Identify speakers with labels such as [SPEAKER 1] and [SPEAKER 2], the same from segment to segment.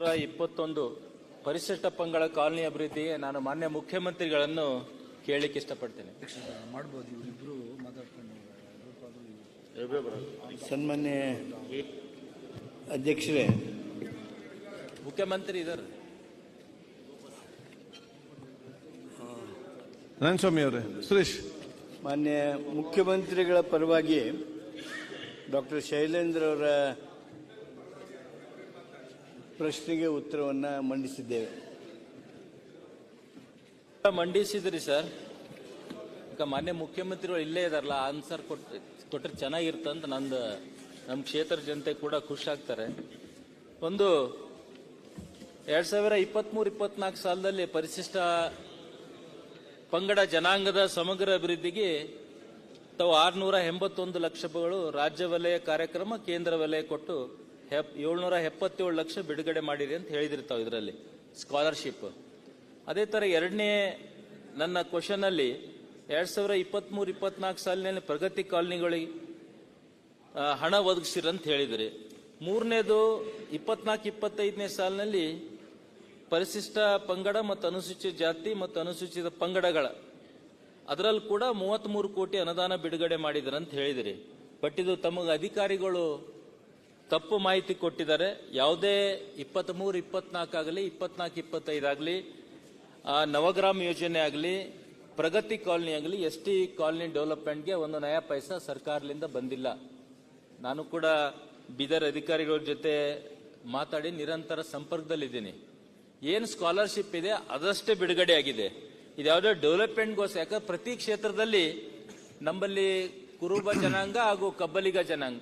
[SPEAKER 1] ನೂರ ಇಪ್ಪತ್ತೊಂದು ಪರಿಶಿಷ್ಟ ಪಂಗಡ ಕಾಲನಿ ಅಭಿವೃದ್ಧಿ ನಾನು ಮಾನ್ಯ ಮುಖ್ಯಮಂತ್ರಿಗಳನ್ನು ಕೇಳಲಿಕ್ಕೆ ಇಷ್ಟಪಡ್ತೇನೆ.
[SPEAKER 2] ಮಾಡ್ಬೋದು ಇವರಿಬ್ರು ಮಾತಾಡ್ಕೊಂಡು ಗ್ರೂಪ್
[SPEAKER 3] ಸನ್ಮಾನ್ಯ ಅಧ್ಯಕ್ಷರೇ.
[SPEAKER 1] ಮುಖ್ಯಮಂತ್ರಿ ಇದ್ದಾರೆ
[SPEAKER 4] ನಂದಸ್ವಾಮಿ ಅವರೇ ಸುರೇಶ್.
[SPEAKER 3] ಮಾನ್ಯ ಮುಖ್ಯಮಂತ್ರಿಗಳ ಪರವಾಗಿ ಡಾಕ್ಟರ್ ಶೈಲೇಂದ್ರ ಅವರ ಪ್ರಶ್ನೆಗೆ ಉತ್ತರವನ್ನು ಮಂಡಿಸಿದ್ದೇವೆ.
[SPEAKER 1] ಮಂಡಿಸಿದ್ರಿ ಸರ್. ಈಗ ಮಾನ್ಯ ಮುಖ್ಯಮಂತ್ರಿಗಳು ಇಲ್ಲೇ ಇದಾರಲ್ಲ ಆನ್ಸರ್ ಕೊಟ್ಟು ಕೊಟ್ಟರೆ ಚೆನ್ನಾಗಿರ್ತಂತ ನಂದು ನಮ್ಮ ಕ್ಷೇತ್ರ ಜನತೆ ಕೂಡ ಖುಷಿ ಆಗ್ತಾರೆ. ಒಂದು ಎರಡು ಸಾವಿರ ಇಪ್ಪತ್ಮೂರು ಇಪ್ಪತ್ನಾಲ್ಕು ಸಾಲದಲ್ಲಿ ಪರಿಶಿಷ್ಟ ಪಂಗಡ ಜನಾಂಗದ ಸಮಗ್ರ ಅಭಿವೃದ್ಧಿಗೆ ತಾವು ಆರುನೂರ ಎಂಬತ್ತೊಂದು ಲಕ್ಷ ರೂಪಾಯಿಗಳು ರಾಜ್ಯ ವಲಯ ಕಾರ್ಯಕ್ರಮ ಕೇಂದ್ರ ವಲಯ ಕೊಟ್ಟು ಹೆಪ್ ಏಳ್ನೂರ ಎಪ್ಪತ್ತೇಳು ಲಕ್ಷ ಬಿಡುಗಡೆ ಮಾಡಿದೆ ಅಂತ ಹೇಳಿದಿರ್ತಾವೆ ಇದರಲ್ಲಿ ಸ್ಕಾಲರ್ಶಿಪ್ ಅದೇ ಥರ ಎರಡನೇ ನನ್ನ ಕ್ವಶನಲ್ಲಿ ಎರಡು ಸಾವಿರ ಇಪ್ಪತ್ಮೂರು ಇಪ್ಪತ್ನಾಲ್ಕು ಸಾಲಿನಲ್ಲಿ ಪ್ರಗತಿ ಕಾಲನಿಗಳಿಗೆ ಹಣ ಒದಗಿಸಿರಂತ ಹೇಳಿದ್ರಿ. ಮೂರನೇದು ಇಪ್ಪತ್ನಾಲ್ಕು ಇಪ್ಪತ್ತೈದನೇ ಸಾಲಿನಲ್ಲಿ ಪರಿಶಿಷ್ಟ ಪಂಗಡ ಮತ್ತು ಅನುಸೂಚಿತ ಜಾತಿ ಮತ್ತು ಅನುಸೂಚಿತ ಪಂಗಡಗಳ, ಅದರಲ್ಲಿ ಕೂಡ ಮೂವತ್ತ್ಮೂರು ಕೋಟಿ ಅನುದಾನ ಬಿಡುಗಡೆ ಮಾಡಿದ್ರಂತ ಹೇಳಿದಿರಿ. ಬಟ್ ಇದು ತಮಗೆ ಅಧಿಕಾರಿಗಳು ತಪ್ಪು ಮಾಹಿತಿ ಕೊಟ್ಟಿದ್ದಾರೆ. ಯಾವುದೇ ಇಪ್ಪತ್ತ್ ಮೂರು ಆಗಲಿ, ಇಪ್ಪತ್ನಾಲ್ಕು ಇಪ್ಪತ್ತೈದಾಗಲಿ ನವಗ್ರಾಮ್ ಯೋಜನೆ ಆಗಲಿ, ಪ್ರಗತಿ ಕಾಲೋನಿ ಆಗಲಿ, ಎಸ್ ಟಿ ಕಾಲೋನಿ ಡೆವಲಪ್ಮೆಂಟ್ಗೆ ಒಂದು ನಯಾ ಪೈಸಾ ಸರ್ಕಾರದಿಂದ ಬಂದಿಲ್ಲ. ನಾನು ಕೂಡ ಬೀದರ್ ಅಧಿಕಾರಿಗಳ ಜೊತೆ ಮಾತಾಡಿ ನಿರಂತರ ಸಂಪರ್ಕದಲ್ಲಿದ್ದೀನಿ. ಏನು ಸ್ಕಾಲರ್ಶಿಪ್ ಇದೆ, ಅದಷ್ಟೇ ಬಿಡುಗಡೆ ಆಗಿದೆ. ಇದ್ಯಾವುದೋ ಡೆವಲಪ್ಮೆಂಟ್ಗೋಸ್ಕರ ಯಾಕಂದ್ರೆ ಪ್ರತಿ ಕ್ಷೇತ್ರದಲ್ಲಿ ನಮ್ಮಲ್ಲಿ ಕುರುಬ ಜನಾಂಗ ಹಾಗೂ ಕಬ್ಬಲಿಗ ಜನಾಂಗ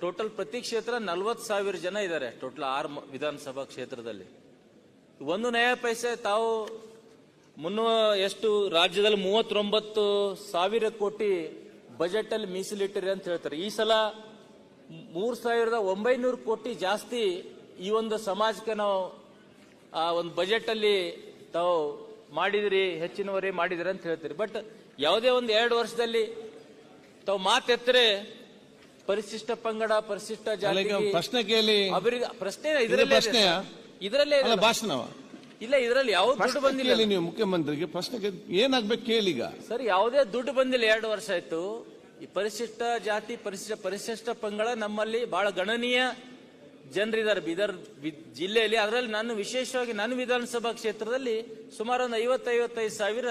[SPEAKER 1] ಟೋಟಲ್ ಪ್ರತಿ ಕ್ಷೇತ್ರ ನಲ್ವತ್ತು ಸಾವಿರ ಜನ ಇದ್ದಾರೆ. ಟೋಟಲ್ ಆರು ವಿಧಾನಸಭಾ ಕ್ಷೇತ್ರದಲ್ಲಿ. ಒಂದು ನಯ ಪೈಸೆ ತಾವು ಮುನ್ನೂ ಎಷ್ಟು ರಾಜ್ಯದಲ್ಲಿ ಮೂವತ್ತೊಂಬತ್ತು ಸಾವಿರ ಕೋಟಿ ಬಜೆಟ್ ಅಲ್ಲಿ ಮೀಸಲಿಟ್ಟಿರಿ ಅಂತ ಹೇಳ್ತಾರೆ. ಈ ಸಲ ಮೂರ್ ಸಾವಿರದ ಒಂಬೈನೂರು ಕೋಟಿ ಜಾಸ್ತಿ ಈ ಒಂದು ಸಮಾಜಕ್ಕೆ ನಾವು ಆ ಒಂದು ಬಜೆಟ್ ಅಲ್ಲಿ ತಾವು ಮಾಡಿದಿರಿ, ಹೆಚ್ಚಿನವರೇ ಮಾಡಿದಿರಿ ಅಂತ ಹೇಳ್ತೀರಿ. ಬಟ್ ಯಾವುದೇ ಒಂದು ಎರಡು ವರ್ಷದಲ್ಲಿ ತಾವು ಮಾತೆತ್ತರೆ ಪರಿಶಿಷ್ಟ ಪಂಗಡ ಪರಿಶಿಷ್ಟ ಜಾತಿ
[SPEAKER 4] ಪ್ರಶ್ನೆ ಕೇಳಿ
[SPEAKER 1] ಅವರಿಗೆ ಪ್ರಶ್ನೆ
[SPEAKER 4] ಇದು
[SPEAKER 1] ಇದರಲ್ಲೇ
[SPEAKER 4] ಪ್ರಶ್ನೆಯಾ?
[SPEAKER 1] ಇದರಲ್ಲೇ.
[SPEAKER 4] ಭಾಷಣವ
[SPEAKER 1] ಇಲ್ಲ ಇದರಲ್ಲಿ ಯಾವ ದುಡ್ಡು ಬಂದಿಲ್ಲ.
[SPEAKER 4] ನೀವು ಮುಖ್ಯಮಂತ್ರಿಗೆ. ಪ್ರಶ್ನೆ ಕೇಳಿ ಏನಾಗ್ಬೇಕು ಕೇಳೀಗ
[SPEAKER 1] ಸರ್ ಯಾವುದೇ ದುಡ್ಡು ಬಂದಿಲ್ಲ ಎರಡು ವರ್ಷ ಆಯ್ತು. ಈ ಪರಿಶಿಷ್ಟ ಜಾತಿ ಪರಿಶಿಷ್ಟ ಪರಿಶಿಷ್ಟ ಪಂಗಡ ನಮ್ಮಲ್ಲಿ ಬಹಳ ಗಣನೀಯ ಜನರಿದ್ದಾರೆ. ಬೀದರ್ ಜಿಲ್ಲೆಯಲ್ಲಿ. ಅದರಲ್ಲಿ ನಾನು ವಿಶೇಷವಾಗಿ ನನ್ನ ವಿಧಾನಸಭಾ ಕ್ಷೇತ್ರದಲ್ಲಿ ಸುಮಾರು ಒಂದು ಐವತ್ತೈವತ್ತೈದು ಸಾವಿರ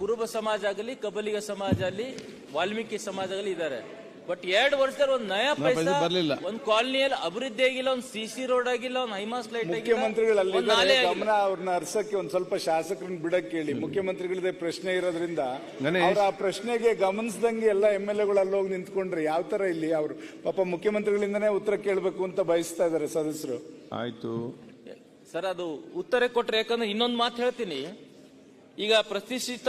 [SPEAKER 1] ಕುರುಬ ಸಮಾಜ ಆಗಲಿ ಕಬಲಿಗ ಸಮಾಜ ಆಗಲಿ ವಾಲ್ಮೀಕಿ ಸಮಾಜ ಆಗಲಿ ಇದ್ದಾರೆ. ಬಟ್ ಎರಡು ವರ್ಷದಲ್ಲಿ ಒಂದು ನಯಾ
[SPEAKER 4] ಪೈಸೆ ಬರ್ಲಿಲ್ಲ.
[SPEAKER 1] ಒಂದು ಕಾಲನಿಯಲ್ಲಿ ಅಭಿವೃದ್ಧಿ ಆಗಿಲ್ಲ ಒಂದು ಸಿ ಸಿ ರೋಡ್ ಆಗಿಲ್ಲ ಒಂದು ಹೈಮಾಸ್ ಲೈಟ್ ಆಗಿಲ್ಲ
[SPEAKER 2] ಮುಖ್ಯಮಂತ್ರಿಗಳು
[SPEAKER 1] ಒಂದು ನಾಲೆ ಆಗಿಲ್ಲ.
[SPEAKER 2] ಗಮನ ಅವ್ರನ್ನ ಹರ್ಸಕ್ಕೆ ಒಂದ್ ಸ್ವಲ್ಪ ಶಾಸಕರನ್ನ ಬಿಡಕ್ ಕೇಳಿ ಮುಖ್ಯಮಂತ್ರಿಗಳದೇ ಪ್ರಶ್ನೆ ಇರೋದ್ರಿಂದ
[SPEAKER 4] ಗಣೇಶ್.
[SPEAKER 2] ಅವ್ರ ಆ ಪ್ರಶ್ನೆಗೆ ಗಮನಿಸದಂಗೆ ಎಲ್ಲ ಎಂ ಎಲ್ ಎಗಳು ಅಲ್ಲಿ ಹೋಗಿ ನಿಂತ್ಕೊಂಡ್ರೆ ಯಾವ ತರ ಇಲ್ಲಿ ಅವರು ಪಾಪ ಮುಖ್ಯಮಂತ್ರಿಗಳಿಂದನೇ ಉತ್ತರ ಕೇಳಬೇಕು ಅಂತ ಬಯಸ್ತಾ ಇದ್ದಾರೆ ಸದಸ್ಯರು
[SPEAKER 4] ಆಯ್ತು
[SPEAKER 1] ಸರ್ ಅದು ಉತ್ತರ ಕೊಟ್ರೆ ಯಾಕಂದ್ರೆ ಇನ್ನೊಂದು ಮಾತು ಹೇಳ್ತೀನಿ ಈಗ ಪ್ರತಿಷ್ಠಿತ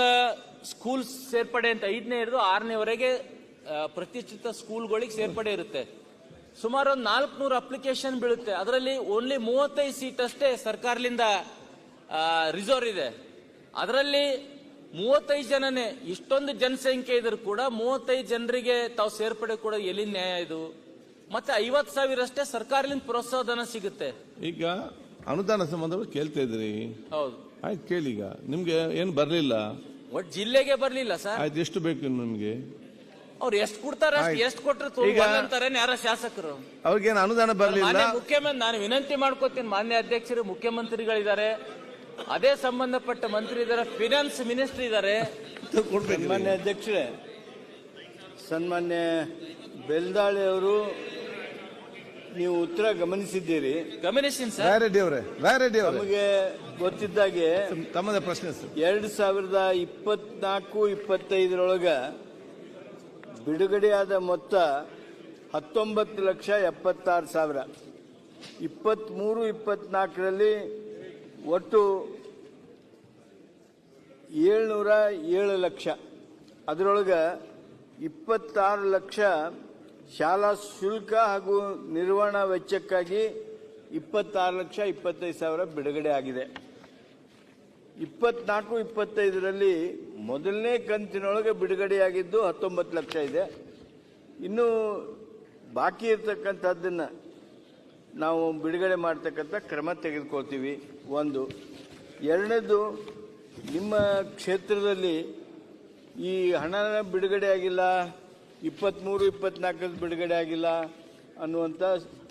[SPEAKER 1] ಸ್ಕೂಲ್ ಸೇರ್ಪಡೆ ಅಂತ ಐದನೇ ಹಿಡಿದು ಆರನೇವರೆಗೆ ಪ್ರತಿಷ್ಠಿತ ಸ್ಕೂಲ್ಗಳಿಗೆ ಸೇರ್ಪಡೆ ಇರುತ್ತೆ. ಸುಮಾರು ಒಂದು ನಾಲ್ಕುನೂರು ಅಪ್ಲಿಕೇಶನ್ ಬೀಳುತ್ತೆ. ಅದರಲ್ಲಿ ಓನ್ಲಿ ಮೂವತ್ತೈದು ಸೀಟ್ ಅಷ್ಟೇ ಸರ್ಕಾರದಿಂದ ರಿಸರ್ವ್ ಇದೆ. ಅದರಲ್ಲಿ ಮೂವತ್ತೈದು ಜನನೇ ಇಷ್ಟೊಂದು ಜನಸಂಖ್ಯೆ ಇದ್ರು ಕೂಡ ಮೂವತ್ತೈದು ಜನರಿಗೆ ತಾವು ಸೇರ್ಪಡೆ ಕೂಡ ಎಲ್ಲಿ ನ್ಯಾಯ ಇದು? ಮತ್ತೆ ಐವತ್ತು ಸಾವಿರ ಅಷ್ಟೇ ಸರ್ಕಾರದಿಂದ ಪ್ರೋತ್ಸಾಹಧನ ಸಿಗುತ್ತೆ.
[SPEAKER 4] ಈಗ ಅನುದಾನ ಸಂಬಂಧ ಕೇಳ್ತಾ ಇದ್ರಿ.
[SPEAKER 1] ಹೌದು.
[SPEAKER 4] ಆಯ್ತು ಕೇಳಿ ಈಗ. ನಿಮ್ಗೆ ಏನು ಬರಲಿಲ್ಲ?
[SPEAKER 1] ಒಟ್ಟು ಜಿಲ್ಲೆಗೆ ಬರಲಿಲ್ಲ ಸರ್.
[SPEAKER 4] ಆಯ್ತು ಎಷ್ಟು ಬೇಕು ನಿಮ್ಗೆ?
[SPEAKER 1] ಅವ್ರು ಎಷ್ಟು ಕೊಡ್ತಾರೆ. ಎಷ್ಟು ಕೊಟ್ಟರು
[SPEAKER 4] ಈಗ-
[SPEAKER 1] ಅಂತಾರೆ ಯಾರ ಶಾಸಕರು?
[SPEAKER 4] ಅವ್ರಿಗೇನು ಅನುದಾನ ಬರಲಿಲ್ಲ
[SPEAKER 1] ಮಾನ್ಯ ಮುಖ್ಯಮಂತ್ರಿ ನಾನು ವಿನಂತಿ ಮಾಡ್ಕೋತೀನಿ ಮಾನ್ಯ ಅಧ್ಯಕ್ಷರು ಮುಖ್ಯಮಂತ್ರಿಗಳಿದ್ದಾರೆ. ಅದೇ ಸಂಬಂಧಪಟ್ಟ ಮಂತ್ರಿ ಇದ್ದಾರೆ ಫಿನಾನ್ಸ್ ಮಿನಿಸ್ಟರ್ ಇದ್ದಾರೆ.
[SPEAKER 4] ಮಾನ್ಯ
[SPEAKER 3] ಸನ್ಮಾನ್ಯ ಅಧ್ಯಕ್ಷರೇ ಸನ್ಮಾನ್ಯ ಬೆಲ್ದಾಳಿ ಅವರು ನೀವು ಉತ್ತರ ಗಮನಿಸಿದ್ದೀರಿ.
[SPEAKER 1] ಗಮನಿಸಿನ್ ಸರ್.
[SPEAKER 4] ರಾಯರೆಡ್ಡಿ ಅವರೇ ರಾಯರೆಡ್ಡಿ ಅವರೇ.
[SPEAKER 3] ನಮಗೆ ಗೊತ್ತಿದ್ದಾಗೆ
[SPEAKER 4] ತಮ್ಮದ ಪ್ರಶ್ನೆ ಸರ್.
[SPEAKER 3] ಎರಡು ಸಾವಿರದ ಇಪ್ಪತ್ನಾಲ್ಕು ಇಪ್ಪತ್ತೈದರೊಳಗ ಬಿಡುಗಡೆಯಾದ ಮೊತ್ತ ಹತ್ತೊಂಬತ್ತು ಲಕ್ಷ ಎಪ್ಪತ್ತಾರು ಸಾವಿರ. ಇಪ್ಪತ್ತ್ಮೂರು ಇಪ್ಪತ್ನಾಲ್ಕರಲ್ಲಿ ಒಟ್ಟು ಏಳ್ನೂರ ಏಳು ಲಕ್ಷ. ಅದರೊಳಗೆ ಇಪ್ಪತ್ತಾರು ಲಕ್ಷ ಶಾಲಾ ಶುಲ್ಕ ಹಾಗೂ ನಿರ್ವಹಣಾ ವೆಚ್ಚಕ್ಕಾಗಿ ಇಪ್ಪತ್ತಾರು ಲಕ್ಷ ಇಪ್ಪತ್ತೈದು ಸಾವಿರ ಬಿಡುಗಡೆ ಆಗಿದೆ. ಇಪ್ಪತ್ನಾಲ್ಕು, ಇಪ್ಪತ್ತೈದರಲ್ಲಿ ಮೊದಲನೇ ಕಂತಿನೊಳಗೆ ಬಿಡುಗಡೆಯಾಗಿದ್ದು ಹತ್ತೊಂಬತ್ತು ಲಕ್ಷ ಇದೆ. ಇನ್ನು ಬಾಕಿ ಇರ್ತಕ್ಕಂಥದ್ದನ್ನು ನಾವು ಬಿಡುಗಡೆ ಮಾಡ್ತಕ್ಕಂಥ ಕ್ರಮ ತೆಗೆದುಕೊಳ್ತೀವಿ. ಒಂದು, ಎರಡನೇದು, ನಿಮ್ಮ ಕ್ಷೇತ್ರದಲ್ಲಿ ಈ ಹಣ ಬಿಡುಗಡೆ ಆಗಿಲ್ಲ ಇಪ್ಪತ್ತ್ಮೂರು ಇಪ್ಪತ್ನಾಲ್ಕದ ಬಿಡುಗಡೆ ಆಗಿಲ್ಲ ಅನ್ನುವಂಥ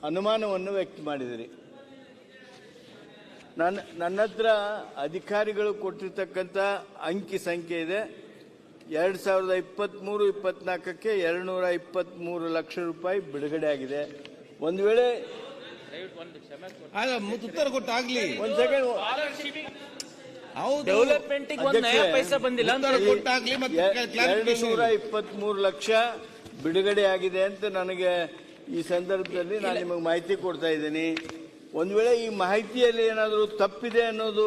[SPEAKER 3] ಅನುಮಾನವನ್ನು ವ್ಯಕ್ತ ಮಾಡಿದಿರಿ. ನನ್ನ ನನ್ನ ಹತ್ರ ಅಧಿಕಾರಿಗಳು ಕೊಟ್ಟಿರ್ತಕ್ಕಂಥ ಅಂಕಿ ಸಂಖ್ಯೆ ಇದೆ. ಎರಡು ಸಾವಿರದ ಇಪ್ಪತ್ತ್ಮೂರು ಇಪ್ಪತ್ನಾಲ್ಕಕ್ಕೆ ಎರಡು ನೂರ ಇಪ್ಪತ್ತ್ಮೂರು ಲಕ್ಷ ರೂಪಾಯಿ ಬಿಡುಗಡೆ ಆಗಿದೆ. ಒಂದು ವೇಳೆ
[SPEAKER 4] ಉತ್ತರ ಕೊಟ್ಟಾಗ್ಲಿ.
[SPEAKER 3] ಒಂದು ಸೆಕೆಂಡ್
[SPEAKER 4] ಹೌದು.
[SPEAKER 1] ಡೆವಲಪ್ಮೆಂಟ್ ಒಂದ್ ನಯ ಪೈಸಾ ಬಂದಿಲ್ಲ ಅಂತ
[SPEAKER 4] ಉತ್ತರ ಕೊಟ್ಟಾಗ್ಲಿ ಮತ್ತೆ
[SPEAKER 3] ಎರಡು ನೂರ. ಇಪ್ಪತ್ತ್ಮೂರು ಲಕ್ಷ ಬಿಡುಗಡೆ ಆಗಿದೆ ಅಂತ ನನಗೆ ಈ ಸಂದರ್ಭದಲ್ಲಿ ನಾನು ನಿಮಗೆ ಮಾಹಿತಿ ಕೊಡ್ತಾ ಇದ್ದೀನಿ. ಒಂದು ವೇಳೆ ಈ ಮಾಹಿತಿಯಲ್ಲಿ ಏನಾದರೂ ತಪ್ಪಿದೆ ಅನ್ನೋದು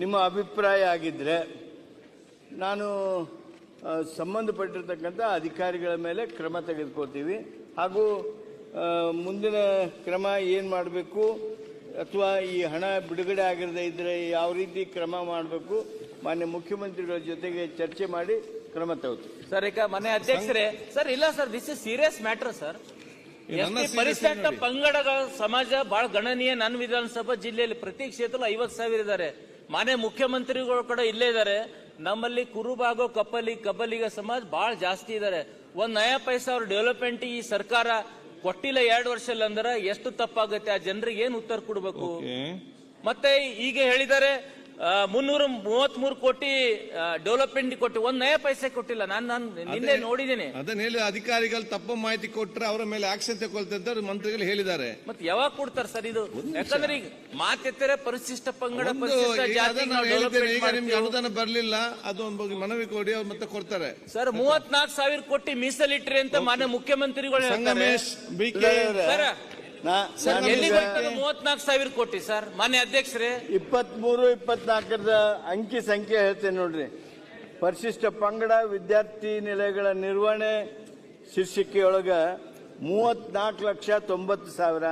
[SPEAKER 3] ನಿಮ್ಮ ಅಭಿಪ್ರಾಯ ಆಗಿದ್ದರೆ ನಾನು ಸಂಬಂಧಪಟ್ಟಿರ್ತಕ್ಕಂಥ ಅಧಿಕಾರಿಗಳ ಮೇಲೆ ಕ್ರಮ ತೆಗೆದುಕೊಳ್ತೀವಿ. ಹಾಗೂ ಮುಂದಿನ ಕ್ರಮ ಏನು ಮಾಡಬೇಕು, ಅಥವಾ ಈ ಹಣ ಬಿಡುಗಡೆ ಆಗಿರದೇ ಇದ್ದರೆ ಯಾವ ರೀತಿ ಕ್ರಮ ಮಾಡಬೇಕು, ಮಾನ್ಯ ಮುಖ್ಯಮಂತ್ರಿಗಳ ಜೊತೆಗೆ ಚರ್ಚೆ ಮಾಡಿ ಕ್ರಮ ತಗೋತೀವಿ.
[SPEAKER 1] ಸರ್, ಈಗ ಮನೆ ಅಧ್ಯಕ್ಷರೇ, ಸರ್, ಇಲ್ಲ sir this is serious matter sir ST ಪರಿಶಿಷ್ಟ. ಪಂಗಡಗಳ ಸಮಾಜ ಬಹಳ ಗಣನೀಯ. ನನ್ನ ವಿಧಾನಸಭಾ ಜಿಲ್ಲೆಯಲ್ಲಿ ಪ್ರತಿ ಕ್ಷೇತ್ರ ಐವತ್ತು ಸಾವಿರ ಇದ್ದಾರೆ. ಮಾನ್ಯ ಮುಖ್ಯಮಂತ್ರಿಗಳು ಕೂಡ ಇಲ್ಲೇ ಇದ್ದಾರೆ. ನಮ್ಮಲ್ಲಿ ಕುರುಬಾಗೋ ಕಪ್ಪಲಿ ಕಬ್ಬಲಿಗ ಸಮಾಜ ಬಹಳ ಜಾಸ್ತಿ ಇದ್ದಾರೆ. ಒಂದ್ ನಯ ಪೈಸ ಅವ್ರ ಡೆವಲಪ್ಮೆಂಟ್ ಈ ಸರ್ಕಾರ ಕೊಟ್ಟಿಲ್ಲ ಎರಡು ವರ್ಷದಲ್ಲಿ ಅಂದ್ರೆ ಎಷ್ಟು ತಪ್ಪಾಗುತ್ತೆ? ಆ ಜನರಿಗೆ ಏನ್ ಉತ್ತರ ಕೊಡಬೇಕು? ಮತ್ತೆ ಈಗ ಹೇಳಿದ್ದಾರೆ ಮುನ್ನೂರ ಮೂವತ್ತ್ ಮೂರು ಕೋಟಿ ಡೆವಲಪ್ಮೆಂಟ್ ಕೊಟ್ಟು ಒಂದ್ ನಯ ಪೈಸೆ ಕೊಟ್ಟಿಲ್ಲ. ನಾನು ನಾನು ನಿನ್ನೆ ನೋಡಿದ್ದೀನಿ.
[SPEAKER 4] ಅದನ್ನ ಹೇಳಿ ಅಧಿಕಾರಿಗಳು ತಪ್ಪು ಮಾಹಿತಿ ಕೊಟ್ರೆ ಅವರ ಮೇಲೆ ಆಕ್ಷನ್ ತಗೊಳ್ತೆ ಅಂತ ಮಂತ್ರಿಗಳು ಹೇಳಿದ್ದಾರೆ.
[SPEAKER 1] ಮತ್ತೆ ಯಾವಾಗ ಕೊಡ್ತಾರೆ ಸರ್ ಇದು? ಯಾಕಂದ್ರೆ ಈಗ ಮಾತೆತ್ತರೆ ಪರಿಶಿಷ್ಟ ಪಂಗಡ ಪರಿಶಿಷ್ಟ ಜಾತಿ ನಾವು
[SPEAKER 4] ಈಗ ನಿಮ್ಗೆ
[SPEAKER 1] ಮಾಡ್ತೀವಿ.
[SPEAKER 4] ಅನುದಾನ ಬರ್ಲಿಲ್ಲ ಅದು ಒಂದು ಬಗ್ಗೆ ಮನವಿ ಕೊಡಿ ಅವ್ರು ಮತ್ತೆ ಕೊಡ್ತಾರೆ.
[SPEAKER 1] ಸರ್ ಮೂವತ್ನಾಲ್ಕು ಸಾವಿರ ಕೋಟಿ ಮೀಸಲಿಟ್ರಿ ಅಂತ ಮಾನ್ಯ ಮುಖ್ಯಮಂತ್ರಿಗಳು ಹೇಳ್ತಾರೆ.
[SPEAKER 4] Sangamesh B K.
[SPEAKER 1] ಸರ್ ಮೂವತ್ನಾಲ್ಕು ಸಾವಿರ ಕೋಟಿ ಸರ್ ಮಾನ್ಯ ಅಧ್ಯಕ್ಷರೇ.
[SPEAKER 3] ಇಪ್ಪತ್ಮೂರು ಇಪ್ಪತ್ನಾಲ್ಕರ ಅಂಕಿ ಸಂಖ್ಯೆ ಹೇಳ್ತೇನೆ ನೋಡ್ರಿ. ಪರಿಶಿಷ್ಟ ಪಂಗಡ ವಿದ್ಯಾರ್ಥಿ ನಿಲಯಗಳ ನಿರ್ವಹಣೆ ಶೀರ್ಷಿಕೆಯೊಳಗ ಮೂವತ್ನಾಲ್ಕು ಲಕ್ಷ ತೊಂಬತ್ತು ಸಾವಿರ.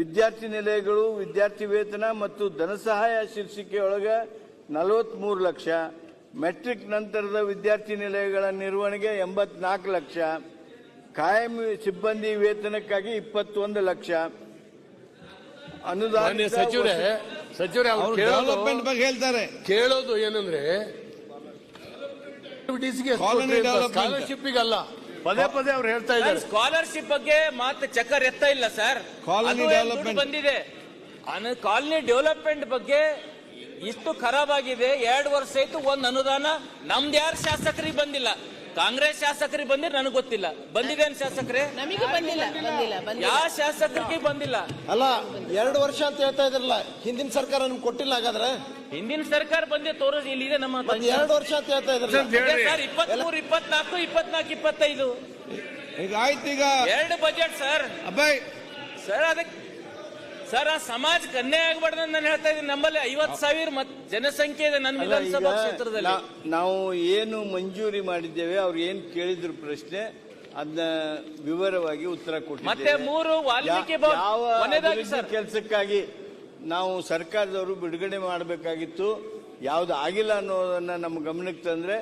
[SPEAKER 3] ವಿದ್ಯಾರ್ಥಿ ನಿಲಯಗಳು ವಿದ್ಯಾರ್ಥಿ ವೇತನ ಮತ್ತು ಧನಸಹಾಯ ಶೀರ್ಷಿಕೆಯೊಳಗ ನಲವತ್ಮೂರು ಲಕ್ಷ. ಮೆಟ್ರಿಕ್ ನಂತರದ ವಿದ್ಯಾರ್ಥಿ ನಿಲಯಗಳ ನಿರ್ವಹಣೆಗೆ ಎಂಬತ್ನಾಲ್ಕು ಲಕ್ಷ. ಕಾಯಂ ಸಿಬ್ಬಂದಿ ವೇತನಕ್ಕಾಗಿ ಇಪ್ಪತ್ತೊಂದು ಲಕ್ಷ. ಅನುದಾನ
[SPEAKER 5] ಸಚಿವರೇ ಸಚಿವರೇ ಅವ್ರು
[SPEAKER 4] ಡೆವಲಪ್ಮೆಂಟ್ ಬಗ್ಗೆ ಹೇಳ್ತಾರೆ.
[SPEAKER 5] ಕೇಳೋದು ಏನಂದ್ರೆ. ಸ್ಕಾಲರ್ಶಿಪ್ ಅಲ್ಲ ಪದೇ ಪದೇ ಅವ್ರು ಹೇಳ್ತಾ ಇದ್ದಾರೆ.
[SPEAKER 1] ಸ್ಕಾಲರ್ಶಿಪ್ ಬಗ್ಗೆ ಮಾತು ಚಕ್ಕರ್ ಎತ್ತ ಇಲ್ಲ ಸರ್ ಕಾಲನಿ
[SPEAKER 4] ಡೆವಲಪ್ಮೆಂಟ್.
[SPEAKER 1] ಬಂದಿದೆ? ಕಾಲನಿ ಡೆವಲಪ್ಮೆಂಟ್ ಬಗ್ಗೆ ಇಷ್ಟು ಖರಾಬ್ ಆಗಿದೆ. ಎರಡು ವರ್ಷ ಆಯ್ತು ಒಂದ್ ಅನುದಾನ. ನಮ್ದು ಯಾರು ಶಾಸಕರಿಗೆ ಬಂದಿಲ್ಲ? ಕಾಂಗ್ರೆಸ್ ಶಾಸಕರಿಗೆ ಬಂದಿರ ನನಗೆ ಗೊತ್ತಿಲ್ಲ. ಬಂದಿದೆ ಶಾಸಕರೇ?
[SPEAKER 6] ನಮಗೂ ಬಂದಿಲ್ಲ ಬಂದಿಲ್ಲ ಬಂದಿಲ್ಲ.
[SPEAKER 1] ಯಾವ ಶಾಸಕರಿಗೆ ಬಂದಿಲ್ಲ?
[SPEAKER 7] ಅಲ್ಲ ಎರಡು ವರ್ಷ ಅಂತ ಹೇಳ್ತಾ ಇದ್ರಲ್ಲ ಹಿಂದಿನ ಸರ್ಕಾರ ನಿಮ್ಗೆ ಕೊಟ್ಟಿಲ್ಲ ಹಾಗಾದ್ರೆ?
[SPEAKER 1] ಹಿಂದಿನ ಸರ್ಕಾರ ಬಂದೆ ಇಲ್ಲಿ ಇಲ್ಲಿದೆ ನಮ್ಮ.
[SPEAKER 7] ಮತ್ತೆ ಎರಡು ವರ್ಷ ಅಂತ ಹೇಳ್ತಾ ಇದ್ರಲ್ಲ.
[SPEAKER 1] ಇದೆ ಸರ್ ಇಪ್ಪತ್ಮೂರು ಇಪ್ಪತ್ನಾಲ್ಕು ಇಪ್ಪತ್ನಾಲ್ಕು ಇಪ್ಪತ್ತೈದು.
[SPEAKER 4] ಈಗ ಆಯ್ತು ಈಗ.
[SPEAKER 1] ಎರಡು ಬಜೆಟ್ ಸರ್
[SPEAKER 4] ಅಬ್ಬಾಯ್
[SPEAKER 1] ಸರ್ ಅದಕ್ಕೆ ಸರ್ ಆ ಸಮಾಜ ಕನ್ಯೆ ಆಗ್ಬಾರ್ದು ಅಂತ ನಾನು ಹೇಳ್ತಾ ಇದ್ದೀನಿ ನಮ್ಮಲ್ಲಿ ಐವತ್ ಸಾವಿರ ಮತ್ ಜನಸಂಖ್ಯೆ ಇದೆ ನನ್ನ ವಿಧಾನಸಭಾ ಕ್ಷೇತ್ರದಲ್ಲಿ
[SPEAKER 3] ನಾವು ಏನು ಮಂಜೂರಿ ಮಾಡಿದ್ದೇವೆ ಅವ್ರು ಏನು ಕೇಳಿದ್ರು ಪ್ರಶ್ನೆ ಅದನ್ನ ವಿವರವಾಗಿ ಉತ್ತರ ಕೊಟ್ಟು
[SPEAKER 1] ಮತ್ತೆ ಮೂರು ವಾಲ್ಮೀಕಿ.
[SPEAKER 3] ಯಾವ. ಕೆಲಸಕ್ಕಾಗಿ ನಾವು ಸರ್ಕಾರದವರು ಬಿಡುಗಡೆ ಮಾಡಬೇಕಾಗಿತ್ತು ಯಾವ್ದು ಆಗಿಲ್ಲ ಅನ್ನೋದನ್ನ ನಮ್ಮ ಗಮನಕ್ಕೆ ತಂದ್ರೆ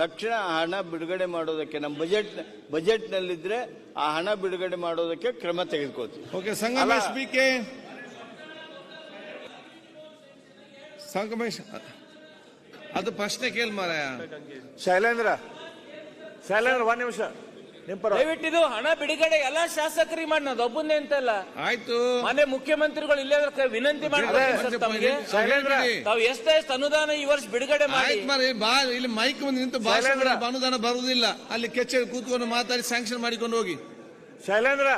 [SPEAKER 3] ತಕ್ಷಣ ಆ ಹಣ ಬಿಡುಗಡೆ ಮಾಡೋದಕ್ಕೆ ನಮ್ಮ ಬಜೆಟ್ ಬಜೆಟ್ನಲ್ಲಿದ್ರೆ ಆ ಹಣ ಬಿಡುಗಡೆ ಮಾಡೋದಕ್ಕೆ ಕ್ರಮ ತೆಗೆದುಕೊಳ್ತೀವಿ
[SPEAKER 4] ಓಕೆ ಸಂಗಮೇಶ್ ಸಂಗಮೇಶ್ ಅದು ಪ್ರಶ್ನೆ ಕೇಳ್ ಮಾರಾಯ.
[SPEAKER 8] ಶೈಲೇಂದ್ರ ಶೈಲೇಂದ್ರ ಒಂದ್ ನಿಮಿಷ. ನಿಮ್ ಪರ.
[SPEAKER 1] ದಯವಿಟ್ಟು ಇದು ಹಣ ಬಿಡುಗಡೆ ಎಲ್ಲಾ ಶಾಸಕರಿಗೆ ಮಾಡಿ ನಾವು ಒಬ್ಬನೇ ಅಂತಲ್ಲ
[SPEAKER 4] ಆಯ್ತು.
[SPEAKER 1] ಮನೆ ಮುಖ್ಯಮಂತ್ರಿಗಳು ಇಲ್ಲೇ ವಿನಂತಿ ಮಾಡ್ತಾರೆ ಸರ್ ತಮಗೆ.
[SPEAKER 8] ಶೈಲೇಂದ್ರ.
[SPEAKER 1] ತಾವು ಎಷ್ಟೆಷ್ಟು ಅನುದಾನ ಈ ವರ್ಷ ಬಿಡುಗಡೆ ಮಾಡಿ.
[SPEAKER 4] ಆಯ್ತು ಬಾ ಇಲ್ಲಿ ಮೈಕ್ ಮುಂದೆ ನಿಂತು ಭಾಷಣ ಅನುದಾನ ಬರುವುದಿಲ್ಲ. ಅಲ್ಲಿ ಕೆಚ್ಚ ಕೂತ್ಕೊಂಡು ಮಾತಾಡಿ ಸ್ಯಾಂಕ್ಷನ್ ಮಾಡಿಕೊಂಡು ಹೋಗಿ.
[SPEAKER 8] ಶೈಲೇಂದ್ರ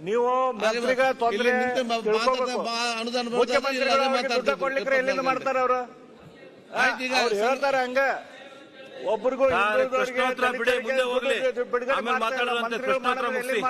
[SPEAKER 8] ನೀವು ಮಂತ್ರಿಗ ತೊಂದರೆ
[SPEAKER 4] ಇಲ್ಲಿ ನಿಂತು ಬಾ-
[SPEAKER 8] ತಿಳ್ಕೊಬೇಕು.
[SPEAKER 4] ಮಾತಾಡ್ತಾ ಬಾ- ಅನುದಾನ ಬರೋದಾದ್ರೆ ಇಲ್ಲಿ
[SPEAKER 8] ಮುಖ್ಯಮಂತ್ರಿಗಳು
[SPEAKER 4] ಅದೇ
[SPEAKER 8] ಅವ್ರಿಗೆ ದುಡ್ಡು
[SPEAKER 4] ಮಾತಾಡ್ತಾರೆ.
[SPEAKER 8] ಕೊಡ್ಲಿಕ್ಕೆ ಎಲ್ಲಿಂದ ಮಾಡ್ತಾರ ಅವರು
[SPEAKER 4] ಆಯ್ತು ಈಗ
[SPEAKER 8] ಅವ್ರು ಹೇಳ್ತಾರೆ ಹಂಗ ಒಬ್ರಿಗೂ
[SPEAKER 9] ಬಿಡಿ, ಮುಂದೆ ಹೋಗ್ಲಿ.
[SPEAKER 8] ಬಿಡುಗಡೆ
[SPEAKER 9] ಆಮೇಲೆ
[SPEAKER 8] ಇಲ್ಲ.
[SPEAKER 9] ಪ್ರಶ್ನೋತ್ತರ ಮುಗಿಸಿ.